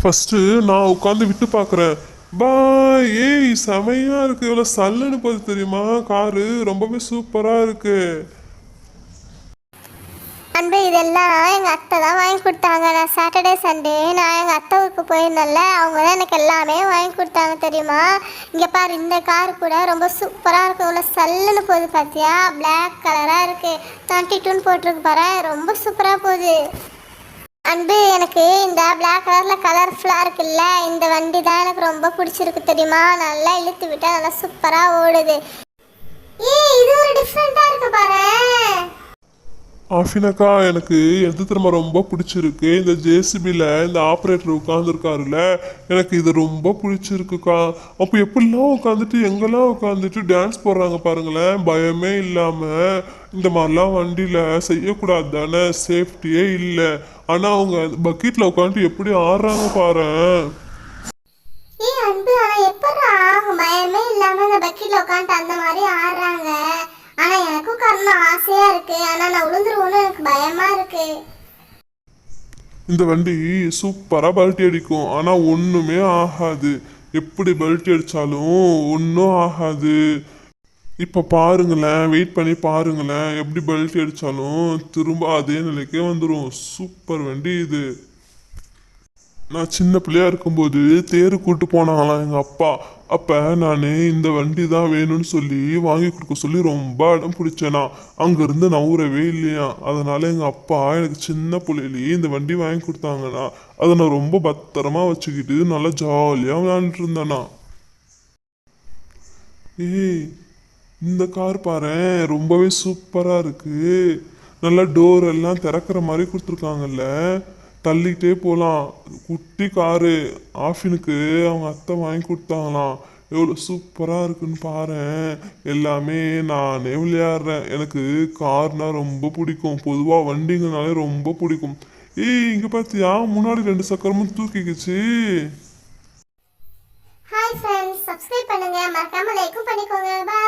First நான் உட்காந்து விட்டு பார்க்குறேன். பாய் ஏய் செமையாக இருக்குது இவ்வளோ சல்லுன்னு போகுது தெரியுமா? காரு ரொம்பவே சூப்பராக இருக்கு. அன்பு இதெல்லாம் எங்கள் அத்தை தான் வாங்கி கொடுத்தாங்க. நான் சாட்டர்டே சண்டே நான் எங்கள் அத்தை ஊருக்கு போயிருந்தேன்ல அவங்க தான் எனக்கு எல்லாமே வாங்கி கொடுத்தாங்க தெரியுமா? இங்கே பாரு இந்த கார் கூட ரொம்ப சூப்பராக இருக்கு. இவ்வளோ சல்லுன்னு போகுது பார்த்தியா பிளாக் கலராக இருக்குது டுவெண்ட்டி டூன்னு போட்டிருக்கு பாரு ரொம்ப சூப்பராக போகுது. அன்பு எனக்கு இந்த பிளாக் கலரில் கலர்ஃபுல்லாக இருக்குல்ல இந்த வண்டி தான் எனக்கு ரொம்ப பிடிச்சிருக்கு தெரியுமா? நல்லா இழுத்து விட்டா நல்லா சூப்பராக ஓடுது. ஏய் இது ஒரு டிஃப்ரெண்ட்டாக இருக்கு பாரு ஆஃபினாக்கா எனக்கு எது திரும்ப ரொம்ப பிடிச்சிருக்கு. இந்த ஜேசிபியில் இந்த ஆப்ரேட்டர் உட்காந்துருக்காருல்ல எனக்கு இது ரொம்ப பிடிச்சிருக்குக்கா. அப்போ எப்படிலாம் உட்காந்துட்டு எங்கெல்லாம் உட்காந்துட்டு டான்ஸ் போடுறாங்க பாருங்களேன். பயமே இல்லாமல் இந்த மாதிரிலாம் வண்டியில் செய்யக்கூடாது தானே சேஃப்டியே இல்லை. ஆனால் அவங்க பக்கெட்டில் உட்காந்துட்டு எப்படி ஆடுறாங்க பாரு. பயமே இல்லாமல் இந்த உட்காந்துட்டு அந்த மாதிரி ஆடுறாங்க. ஆனா எனக்கும் கரணும் ஆசையா இருக்கு. ஆனா நான் விழுந்துருவோன்னு எனக்கு பயமா இருக்கு. இந்த வண்டி சூப்பராக பல்ட்டி அடிக்கும். ஆனால் ஒன்றுமே ஆகாது. எப்படி பல்ட்டி அடித்தாலும் ஒன்றும் ஆகாது. இப்போ பாருங்களேன் வெயிட் பண்ணி பாருங்களேன். எப்படி பல்ட்டி அடித்தாலும் திரும்ப அதே நிலைக்கே வந்துடும் சூப்பர் வண்டி இது. நான் சின்ன பிள்ளையா இருக்கும்போது தேர் கூட்டு போனாங்களாம் எங்கள் அப்பா. அப்போ நான் இந்த வண்டி தான் வேணும்னு சொல்லி வாங்கி கொடுக்க சொல்லி ரொம்ப இடம் பிடிச்சேனா. அங்கேருந்து நவுறவே இல்லையா. அதனால் எங்கள் அப்பா எனக்கு சின்ன பிள்ளையிலேயே இந்த வண்டி வாங்கி கொடுத்தாங்கண்ணா அதை நான் ரொம்ப பத்திரமா வச்சுக்கிட்டு நல்லா ஜாலியாக விளையாண்டுட்டு இருந்தேண்ணா ஏய் இந்த கார் பாரேன் ரொம்பவே சூப்பராக இருக்கு. நல்லா டோர் எல்லாம் திறக்கிற மாதிரி கொடுத்துருக்காங்கல்ல. தள்ளிக்கிட்டே போகலாம் குட்டி காரு. ஆஃபினுக்கு அவங்க அத்தை வாங்கி கொடுத்தாங்களாம். எவ்வளோ சூப்பராக இருக்குன்னு பாரேன். எல்லாமே நானே விளையாடுறேன். எனக்கு கார்னால் ரொம்ப பிடிக்கும். பொதுவாக வண்டிங்கனாலே ரொம்ப பிடிக்கும். ஏய் இங்கே பார்த்தியா முன்னாடி ரெண்டு சக்கரமும் தூக்கிக்கிச்சு. ஹாய் ஃப்ரெண்ட்ஸ் சப்ஸ்கிரைப் பண்ணுங்க. மறக்காம லைக்கும் பண்ணிக்கோங்க. பாய்